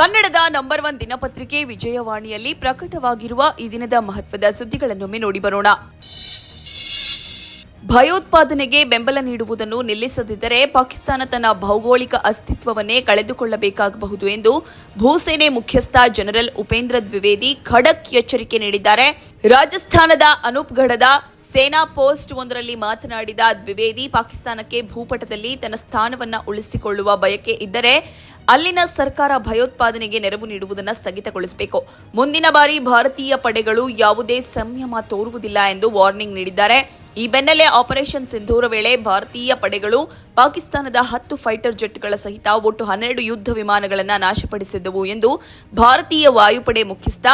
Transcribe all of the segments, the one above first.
ಕನ್ನಡದ number one ದಿನಪತ್ರಿಕೆ ವಿಜಯವಾಣಿಯಲ್ಲಿ ಪ್ರಕಟವಾಗಿರುವ ಈ ದಿನದ ಮಹತ್ವದ ಸುದ್ದಿಗಳನ್ನೊಮ್ಮೆ ನೋಡಿ ಬರೋಣ. ಭಯೋತ್ಪಾದನೆಗೆ ಬೆಂಬಲ ನೀಡುವುದನ್ನು ನಿಲ್ಲಿಸದಿದ್ದರೆ ಪಾಕಿಸ್ತಾನ ತನ್ನ ಭೌಗೋಳಿಕ ಅಸ್ತಿತ್ವವನ್ನೇ ಕಳೆದುಕೊಳ್ಳಬೇಕಾಗಬಹುದು ಎಂದು ಭೂಸೇನೆ ಮುಖ್ಯಸ್ಥ ಜನರಲ್ ಉಪೇಂದ್ರ ದ್ವಿವೇದಿ ಖಡಕ್ ಎಚ್ಚರಿಕೆ ನೀಡಿದ್ದಾರೆ. ರಾಜಸ್ಥಾನದ ಅನೂಪ್ಗಢದ ಸೇನಾ ಪೋಸ್ಟ್ ಒಂದರಲ್ಲಿ ಮಾತನಾಡಿದ ದ್ವಿವೇದಿ, ಪಾಕಿಸ್ತಾನಕ್ಕೆ ಭೂಪಟದಲ್ಲಿ ತನ್ನ ಸ್ಥಾನವನ್ನು ಉಳಿಸಿಕೊಳ್ಳುವ ಬಯಕೆ ಇದ್ದರೆ ಅಲ್ಲಿನ ಸರ್ಕಾರ ಭಯೋತ್ಪಾದನೆಗೆ ನೆರವು ನೀಡುವುದನ್ನು ಸ್ಥಗಿತಗೊಳಿಸಬೇಕು. ಮುಂದಿನ ಬಾರಿ ಭಾರತೀಯ ಪಡೆಗಳು ಯಾವುದೇ ಸಂಯಮ ತೋರುವುದಿಲ್ಲ ಎಂದು ವಾರ್ನಿಂಗ್ ನೀಡಿದ್ದಾರೆ. ಈ ಬೆನ್ನಲ್ಲೇ ಆಪರೇಷನ್ ಸಿಂಧೂರ ವೇಳೆ ಭಾರತೀಯ ಪಡೆಗಳು ಪಾಕಿಸ್ತಾನದ ಹತ್ತು ಫೈಟರ್ ಜೆಟ್ಗಳ ಸಹಿತ ಒಟ್ಟು ಹನ್ನೆರಡು ಯುದ್ಧ ವಿಮಾನಗಳನ್ನು ನಾಶಪಡಿಸಿದ್ದವು ಎಂದು ಭಾರತೀಯ ವಾಯುಪಡೆ ಮುಖ್ಯಸ್ಥ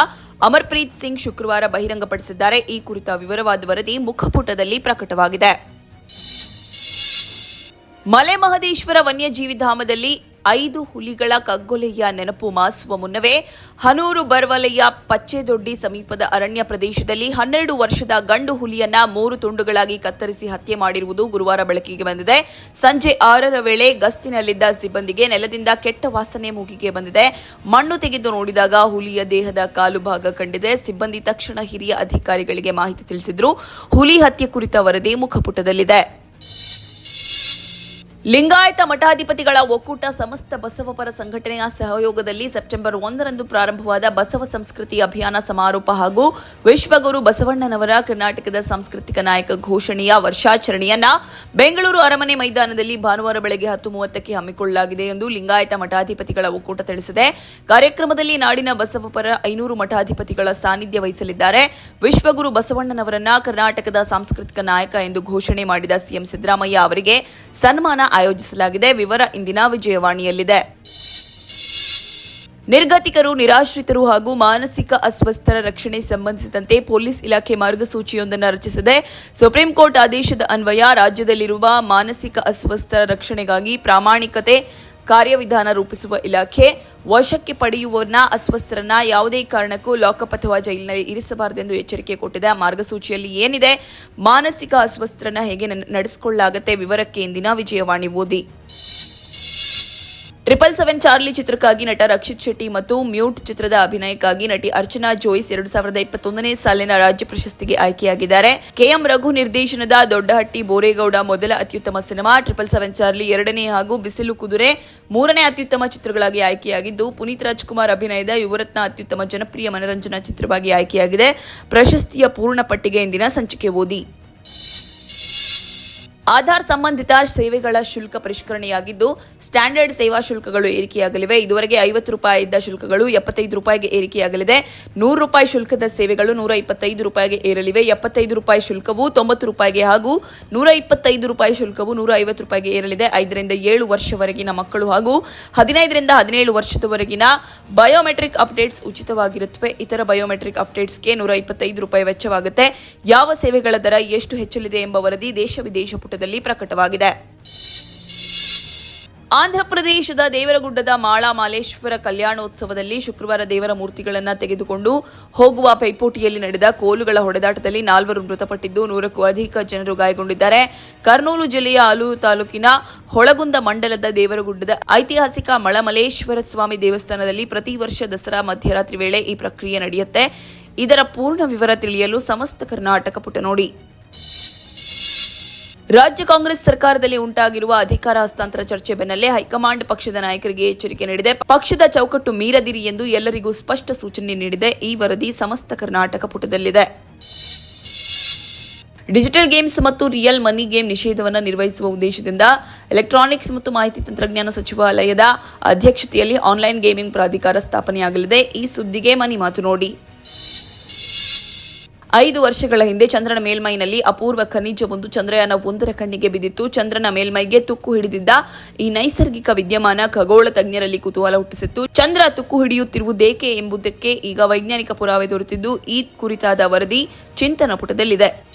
ಅಮರ್ಪ್ರೀತ್ ಸಿಂಗ್ ಶುಕ್ರವಾರ ಬಹಿರಂಗಪಡಿಸಿದ್ದಾರೆ. ಈ ಕುರಿತ ವಿವರವಾದ ವರದಿ ಮುಖಪುಟದಲ್ಲಿ ಪ್ರಕಟವಾಗಿದೆ. ಮಲೆ ಮಹದೇಶ್ವರ ವನ್ಯಜೀವಿ ಧಾಮದಲ್ಲಿ ಐದು ಹುಲಿಗಳ ಕಗ್ಗೊಲೆಯ ನೆನಪು ಮಾಸುವ ಮುನ್ನವೇ ಹನೂರು ಬರ್ವಲೆಯ ಪಚ್ಚೆದೊಡ್ಡಿ ಸಮೀಪದ ಅರಣ್ಯ ಪ್ರದೇಶದಲ್ಲಿ ಹನ್ನೆರಡು ವರ್ಷದ ಗಂಡು ಹುಲಿಯನ್ನ ಮೂರು ತುಂಡುಗಳಾಗಿ ಕತ್ತರಿಸಿ ಹತ್ಯೆ ಮಾಡಿರುವುದು ಗುರುವಾರ ಬೆಳಕಿಗೆ ಬಂದಿದೆ. ಸಂಜೆ ಆರರ ವೇಳೆ ಗಸ್ತಿನಲ್ಲಿದ್ದ ಸಿಬ್ಬಂದಿಗೆ ನೆಲದಿಂದ ಕೆಟ್ಟ ವಾಸನೆ ಮೂಗಿಗೆ ಬಂದಿದೆ. ಮಣ್ಣು ತೆಗೆದು ನೋಡಿದಾಗ ಹುಲಿಯ ದೇಹದ ಕಾಲು ಭಾಗ ಕಂಡಿದೆ. ಸಿಬ್ಬಂದಿ ತಕ್ಷಣ ಹಿರಿಯ ಅಧಿಕಾರಿಗಳಿಗೆ ಮಾಹಿತಿ ತಿಳಿಸಿದ್ರು. ಹುಲಿ ಹತ್ಯೆ ಕುರಿತ ವರದಿ ಮುಖಪುಟದಲ್ಲಿದೆ. ಲಿಂಗಾಯತ ಮಠಾಧಿಪತಿಗಳ ಒಕ್ಕೂಟ ಸಮಸ್ತ ಬಸವಪರ ಸಂಘಟನೆಯ ಸಹಯೋಗದಲ್ಲಿ ಸೆಪ್ಟೆಂಬರ್ ಒಂದರಂದು ಪ್ರಾರಂಭವಾದ ಬಸವ ಸಂಸ್ಕೃತಿ ಅಭಿಯಾನ ಸಮಾರೋಪ ಹಾಗೂ ವಿಶ್ವಗುರು ಬಸವಣ್ಣನವರ ಕರ್ನಾಟಕದ ಸಾಂಸ್ಕೃತಿಕ ನಾಯಕ ಘೋಷಣೆಯ ವರ್ಷಾಚರಣೆಯನ್ನ ಬೆಂಗಳೂರು ಅರಮನೆ ಮೈದಾನದಲ್ಲಿ ಭಾನುವಾರ ಬೆಳಗ್ಗೆ ಹತ್ತು ಮೂವತ್ತಕ್ಕೆ ಹಮ್ಮಿಕೊಳ್ಳಲಾಗಿದೆ ಎಂದು ಲಿಂಗಾಯತ ಮಠಾಧಿಪತಿಗಳ ಒಕ್ಕೂಟ ತಿಳಿಸಿದೆ. ಕಾರ್ಯಕ್ರಮದಲ್ಲಿ ನಾಡಿನ ಬಸವಪರ ಐನೂರು ಮಠಾಧಿಪತಿಗಳ ಸಾನ್ನಿಧ್ಯ ವಹಿಸಲಿದ್ದಾರೆ. ವಿಶ್ವಗುರು ಬಸವಣ್ಣನವರನ್ನ ಕರ್ನಾಟಕದ ಸಾಂಸ್ಕೃತಿಕ ನಾಯಕ ಎಂದು ಘೋಷಣೆ ಮಾಡಿದ ಸಿಎಂ ಸಿದ್ದರಾಮಯ್ಯ ಅವರಿಗೆ ಸನ್ಮಾನ ಆಯೋಜಿಸಲಾಗಿದೆ. ವಿವರ ಇಂದಿನ ವಿಜಯವಾಣಿಯಲ್ಲಿದೆ. ನಿರ್ಗತಿಕರು, ನಿರಾಶ್ರಿತರು ಹಾಗೂ ಮಾನಸಿಕ ಅಸ್ವಸ್ಥರ ರಕ್ಷಣೆ ಸಂಬಂಧಿಸಿದಂತೆ ಪೊಲೀಸ್ ಇಲಾಖೆ ಮಾರ್ಗಸೂಚಿಯೊಂದನ್ನು ರಚಿಸಿದೆ. ಸುಪ್ರೀಂ ಕೋರ್ಟ್ ಆದೇಶದ ಅನ್ವಯ ರಾಜ್ಯದಲ್ಲಿರುವ ಮಾನಸಿಕ ಅಸ್ವಸ್ಥರ ರಕ್ಷಣೆಗಾಗಿ ಪ್ರಾಮಾಣಿಕತೆ ಕಾರ್ಯವಿಧಾನ ರೂಪಿಸುವ ಇಲಾಖೆ ವಶಕ್ಕೆ ಪಡೆಯುವವರನ್ನ, ಅಸ್ವಸ್ಥರನ್ನ ಯಾವುದೇ ಕಾರಣಕ್ಕೂ ಲಾಕಪ್ ಅಥವಾ ಜೈಲಿನಲ್ಲಿ ಇರಿಸಬಾರದೆಂದು ಎಚ್ಚರಿಕೆ ಕೊಟ್ಟಿದೆ. ಮಾರ್ಗಸೂಚಿಯಲ್ಲಿ ಏನಿದೆ? ಮಾನಸಿಕ ಅಸ್ವಸ್ಥರನ್ನ ಹೇಗೆ ನಡೆಸಿಕೊಳ್ಳಲಾಗುತ್ತೆ? ವಿವರಕ್ಕೆ ಇಂದಿನ ವಿಜಯವಾಣಿ ಓದಿ. ಟ್ರಿಪಲ್ ಸೆವೆನ್ ಚಾರ್ಲಿ ಚಿತ್ರಕ್ಕಾಗಿ ನಟ ರಕ್ಷಿತ್ ಶೆಟ್ಟಿ ಮತ್ತು ಮ್ಯೂಟ್ ಚಿತ್ರದ ಅಭಿನಯಕ್ಕಾಗಿ ನಟಿ ಅರ್ಚನಾ ಜೋಯಿಸ್ ಎರಡು ಸಾವಿರದ ಇಪ್ಪತ್ತೊಂದನೇ ಸಾಲಿನ ರಾಜ್ಯ ಪ್ರಶಸ್ತಿಗೆ ಆಯ್ಕೆಯಾಗಿದ್ದಾರೆ. ಕೆಎಂ ರಘು ನಿರ್ದೇಶನದ ದೊಡ್ಡಹಟ್ಟಿ ಬೋರೇಗೌಡ ಮೊದಲ ಅತ್ಯುತ್ತಮ ಸಿನಿಮಾ ಟ್ರಿಪಲ್ ಸೆವೆನ್ ಚಾರ್ಲಿ ಎರಡನೇ ಹಾಗೂ ಬಿಸಿಲು ಕುದುರೆ ಮೂರನೇ ಅತ್ಯುತ್ತಮ ಚಿತ್ರಗಳಾಗಿ ಆಯ್ಕೆಯಾಗಿದ್ದು, ಪುನೀತ್ ರಾಜ್ಕುಮಾರ್ ಅಭಿನಯದ ಯುವರತ್ನ ಅತ್ಯುತ್ತಮ ಜನಪ್ರಿಯ ಮನರಂಜನಾ ಚಿತ್ರವಾಗಿ ಆಯ್ಕೆಯಾಗಿದೆ. ಪ್ರಶಸ್ತಿಯ ಪೂರ್ಣ ಪಟ್ಟಿಗೆ ಇಂದಿನ ಸಂಚಿಕೆ ಓದಿ. ಆಧಾರ್ ಸಂಬಂಧಿತ ಸೇವೆಗಳ ಶುಲ್ಕ ಪರಿಷ್ಕರಣೆಯಾಗಿದ್ದು, ಸ್ಟ್ಯಾಂಡರ್ಡ್ ಸೇವಾ ಶುಲ್ಕಗಳು ಏರಿಕೆಯಾಗಲಿವೆ. ಇದುವರೆಗೆ ಐವತ್ತು ರೂಪಾಯಿ ಇದ್ದ ಶುಲ್ಕಗಳು ಎಪ್ಪತ್ತೈದು ರೂಪಾಯಿಗೆ ಏರಿಕೆಯಾಗಲಿದೆ. ನೂರು ರೂಪಾಯಿ ಶುಲ್ಕದ ಸೇವೆಗಳು ನೂರ ಇಪ್ಪತ್ತೈದು ರೂಪಾಯಿಗೆ ಏರಲಿವೆ. ಎಪ್ಪತ್ತೈದು ರೂಪಾಯಿ ಶುಲ್ಕವು ತೊಂಬತ್ತು ರೂಪಾಯಿಗೆ ಹಾಗೂ ನೂರ ಇಪ್ಪತ್ತೈದು ರೂಪಾಯಿ ಶುಲ್ಕವು ನೂರ ಐವತ್ತು ರೂಪಾಯಿಗೆ ಏರಲಿದೆ. ಐದರಿಂದ ಏಳು ವರ್ಷವರೆಗಿನ ಮಕ್ಕಳು ಹಾಗೂ ಹದಿನೈದರಿಂದ ಹದಿನೇಳು ವರ್ಷದವರೆಗಿನ ಬಯೋಮೆಟ್ರಿಕ್ ಅಪ್ಡೇಟ್ಸ್ ಉಚಿತವಾಗಿರುತ್ತವೆ. ಇತರ ಬಯೋಮೆಟ್ರಿಕ್ ಅಪ್ಡೇಟ್ಸ್ಗೆ ನೂರ ಇಪ್ಪತ್ತೈದು ರೂಪಾಯಿ ವೆಚ್ಚವಾಗುತ್ತೆ. ಯಾವ ಸೇವೆಗಳ ದರ ಎಷ್ಟು ಹೆಚ್ಚಲಿದೆ ಎಂಬ ವರದಿ ದೇಶ ವಿದೇಶ ಪುಟದಲ್ಲಿ ಪ್ರಕಟವಾಗಿದೆ. ಆಂಧ್ರಪ್ರದೇಶದ ದೇವರಗುಡ್ಡದ ಮಾಳಾ ಮಾಲೇಶ್ವರ ಕಲ್ಯಾಣೋತ್ಸವದಲ್ಲಿ ಶುಕ್ರವಾರ ದೇವರ ಮೂರ್ತಿಗಳನ್ನು ತೆಗೆದುಕೊಂಡು ಹೋಗುವ ಪೈಪೋಟಿಯಲ್ಲಿ ನಡೆದ ಕೋಲುಗಳ ಹೊಡೆದಾಟದಲ್ಲಿ ನಾಲ್ವರು ಮೃತಪಟ್ಟಿದ್ದು ನೂರಕ್ಕೂ ಅಧಿಕ ಜನರು ಗಾಯಗೊಂಡಿದ್ದಾರೆ. ಕರ್ನೂಲು ಜಿಲ್ಲೆಯ ಆಲೂರು ತಾಲೂಕಿನ ಹೊಳಗುಂದ ಮಂಡಲದ ದೇವರಗುಡ್ಡದ ಐತಿಹಾಸಿಕ ಮಳಮಲೇಶ್ವರ ಸ್ವಾಮಿ ದೇವಸ್ಥಾನದಲ್ಲಿ ಪ್ರತಿ ವರ್ಷ ದಸರಾ ಮಧ್ಯರಾತ್ರಿ ವೇಳೆ ಈ ಪ್ರಕ್ರಿಯೆ ನಡೆಯುತ್ತೆ. ಇದರ ಪೂರ್ಣ ವಿವರ ತಿಳಿಯಲು ಸಮಸ್ತ ಕರ್ನಾಟಕ ಪುಟ ನೋಡಿ. ರಾಜ್ಯ ಕಾಂಗ್ರೆಸ್ ಸರ್ಕಾರದಲ್ಲಿ ಉಂಟಾಗಿರುವ ಅಧಿಕಾರ ಹಸ್ತಾಂತರ ಚರ್ಚೆ ಬೆನ್ನಲ್ಲೇ ಹೈಕಮಾಂಡ್ ಪಕ್ಷದ ನಾಯಕರಿಗೆ ಎಚ್ಚರಿಕೆ ನೀಡಿದೆ. ಪಕ್ಷದ ಚೌಕಟ್ಟು ಮೀರದಿರಿ ಎಂದು ಎಲ್ಲರಿಗೂ ಸ್ಪಷ್ಟ ಸೂಚನೆ ನೀಡಿದೆ. ಈ ವರದಿ ಸಮಸ್ತ ಕರ್ನಾಟಕ ಪುಟದಲ್ಲಿದೆ. ಡಿಜಿಟಲ್ ಗೇಮ್ಸ್ ಮತ್ತು ರಿಯಲ್ ಮನಿ ಗೇಮ್ ನಿಷೇಧವನ್ನು ನಿರ್ವಹಿಸುವ ಉದ್ದೇಶದಿಂದ ಎಲೆಕ್ಟ್ರಾನಿಕ್ಸ್ ಮತ್ತು ಮಾಹಿತಿ ತಂತ್ರಜ್ಞಾನ ಸಚಿವಾಲಯದ ಅಧ್ಯಕ್ಷತೆಯಲ್ಲಿ ಆನ್ಲೈನ್ ಗೇಮಿಂಗ್ ಪ್ರಾಧಿಕಾರ ಸ್ಥಾಪನೆಯಾಗಲಿದೆ. ಈ ಸುದ್ದಿಗೆ ಮನಿ ಮಾತು ನೋಡಿ. ಐದು ವರ್ಷಗಳ ಹಿಂದೆ ಚಂದ್ರನ ಮೇಲ್ಮೈನಲ್ಲಿ ಅಪೂರ್ವ ಖನಿಜವೊಂದು ಚಂದ್ರಯಾನ ಒಂದರ ಕಣ್ಣಿಗೆ ಬಿದ್ದಿತ್ತು. ಚಂದ್ರನ ಮೇಲ್ಮೈಗೆ ತುಕ್ಕು ಹಿಡಿದಿದ್ದ ಈ ನೈಸರ್ಗಿಕ ವಿದ್ಯಮಾನ ಖಗೋಳ ತಜ್ಞರಲ್ಲಿ ಕುತೂಹಲ ಹುಟ್ಟಿಸಿತ್ತು. ಚಂದ್ರ ತುಕ್ಕು ಹಿಡಿಯುತ್ತಿರುವುದೇಕೆ ಎಂಬುದಕ್ಕೆ ಈಗ ವೈಜ್ಞಾನಿಕ ಪುರಾವೆ ದೊರೆತಿದ್ದು ಈ ಕುರಿತಾದ ವರದಿ ಚಿಂತನ ಪುಟದಲ್ಲಿದೆ.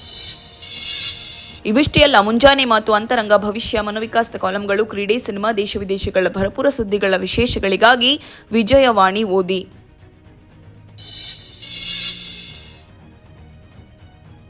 ಇವಿಷ್ಟೇ ಅಲ್ಲ ಮುಂಜಾನೆ ಮಾತು ಅಂತರಂಗ, ಭವಿಷ್ಯ, ಮನೋವಿಕಾಸದ ಕಾಲಂಗಳು, ಕ್ರೀಡೆ, ಸಿನಿಮಾ, ದೇಶ ವಿದೇಶಗಳ ಭರಪೂರ ಸುದ್ದಿಗಳ ವಿಶೇಷಗಳಿಗಾಗಿ ವಿಜಯವಾಣಿ ಓದಿ.